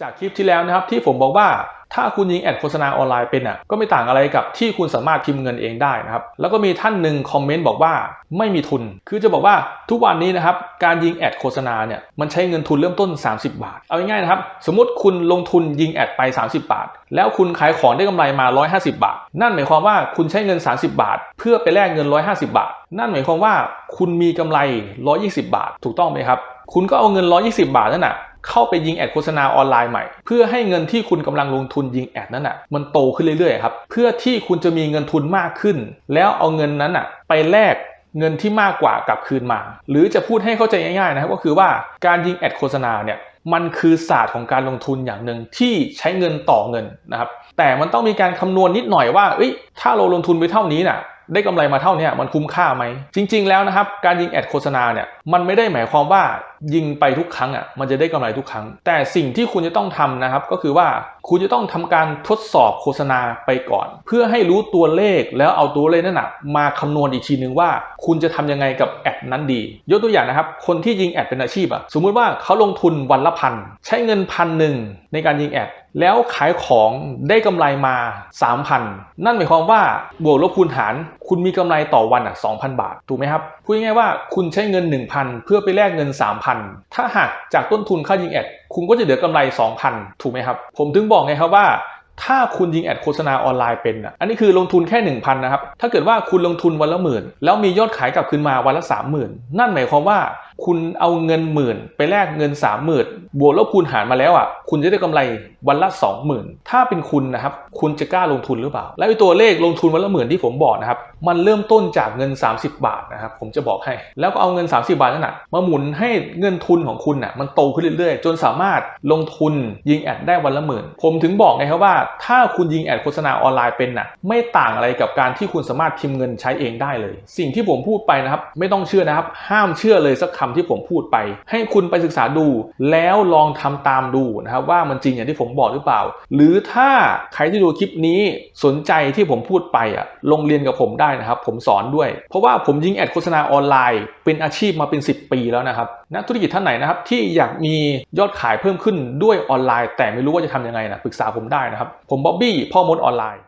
จากคลิปที่แล้วนะครับที่ผมบอกว่าถ้าคุณยิงแอดโฆษณาออนไลน์เป็นอะก็ไม่ต่างอะไรกับที่คุณสามารถพิมพ์เงินเองได้นะครับแล้วก็มีท่านหนึ่งคอมเมนต์บอกว่าไม่มีทุน คือจะบอกว่าทุกวันนี้นะครับการยิงแอดโฆษณาเนี่ยมันใช้เงินทุนเริ่มต้น 30 บาท เอาง่ายๆนะครับสมมติคุณลงทุนยิงแอดไป 30 บาท แล้วคุณขายของได้กำไรมา 150 บาท นั่นหมายความว่าคุณใช้เงิน 30 บาท เพื่อไปแลกเงิน 150 บาท นั่นหมายความว่าคุณมีกำไร 120 บาท ถูกต้องไหมครับคุณก็เอาเงิน 120 บาทนั่นน่ะ เข้าไปยิงแอดโฆษณาออนไลน์ใหม่ เพื่อให้เงินที่คุณกำลังลงทุนยิงแอดนั้นน่ะมันโตขึ้นเรื่อยๆครับเพื่อที่คุณจะมีเงินทุนมากขึ้น แล้วเอาเงินนั้นน่ะไปแลกเงินที่มากกว่ากลับคืนมา หรือจะพูดให้เข้าใจง่ายๆนะครับก็คือว่าการยิงแอดโฆษณาเนี่ยมันคือศาสตร์ของการลงทุนอย่างหนึ่งที่ใช้เงินต่อเงินนะครับแต่มันต้องมีการคำนวณนิดหน่อยว่าเอ้ยถ้าเราลงทุนไปเท่านี้น่ะได้กำไรมาเท่านี้มันคุ้มค่าไหม จริง ๆ แล้วนะครับ การยิงแอดโฆษณาเนี่ยมันไม่ได้หมายความว่า ยิงไปทุกครั้งอะมันจะได้กำไรทุกครั้ง แต่สิ่งที่คุณจะต้องทำนะครับ ก็คือว่าคุณจะต้องทำการทดสอบโฆษณาไปก่อน เพื่อให้รู้ตัวเลขแล้วเอาตัวเลขนั้นนะมาคำนวณอีกทีนึงว่า คุณจะทำยังไงกับแอดนั้นดี ยกตัวอย่างนะครับ คนที่ยิงแอดเป็นอาชีพอะสมมุติว่าเขาลงทุนวันละพันใช้เงินพันหนึ่งในการยิงแอดแล้วขายของได้กำไรมา 3,000 นั่นหมายความว่าบวกลบคูณหาร คุณมีกำไรต่อวันอะ2,000 บาท ถูกไหมครับพูดง่ายๆว่าคุณใช้เงิน 1,000 เพื่อไปแลกเงิน 3,000ถ้าหากจากต้นทุนค่ายิงแอด คุณก็จะเหลือกำไร 2,000 ถูกไหมครับ ผมถึงบอกไงครับว่าถ้าคุณยิงแอดโฆษณาออนไลน์เป็นอะ อันนี้คือลงทุนแค่ 1,000 นะครับ ถ้าเกิดว่าคุณลงทุนวันละหมื่น แล้วมียอดขายกลับคืนมาวันละ 30,000 นั่นหมายความว่าคุณเอาเงินหมื่นไปแลกเงิน 30,000 บวกลบคูณหารมาแล้วอะ คุณจะได้กำไรวันละ 20,000 ถ้าเป็นคุณนะครับ คุณจะกล้าลงทุนหรือเปล่า และตัวเลขลงทุนวันละหมื่นที่ผมบอกนะครับมันเริ่มต้นจากเงิน 30 บาทนะครับผมจะบอกให้ แล้วก็เอาเงิน 30 บาทนั่นน่ะมาหมุนให้เงินทุนของคุณน่ะมันโตขึ้นเรื่อยๆ จนสามารถลงทุนยิงแอดได้วันละหมื่น ผมถึงบอกไงครับว่า ถ้าคุณยิงแอดโฆษณาออนไลน์เป็นน่ะไม่ต่างอะไรกับการที่คุณสามารถพิมพ์เงินใช้เองได้เลย สิ่งที่ผมพูดไปนะครับไม่ต้องเชื่อนะครับ ห้ามเชื่อเลยสักคำที่ผมพูดไป ให้คุณไปศึกษาดู แล้วลองทำตามดูนะครับว่ามันจริงอย่างที่ผมบอกหรือเปล่า หรือถ้าใครที่ดูคลิปนี้สนใจที่ผมพูดไปอะลงเรียนกับผมได้ได้นะครับ ผมสอนด้วย เพราะว่าผมยิงแอดโฆษณาออนไลน์เป็นอาชีพมาเป็น 10 ปีแล้วนะครับนักธุรกิจท่านไหนนะครับที่อยากมียอดขายเพิ่มขึ้นด้วยออนไลน์ แต่ไม่รู้ว่าจะทำยังไงนะปรึกษาผมได้นะครับ ผมบ๊อบบี้พ่อมดออนไลน์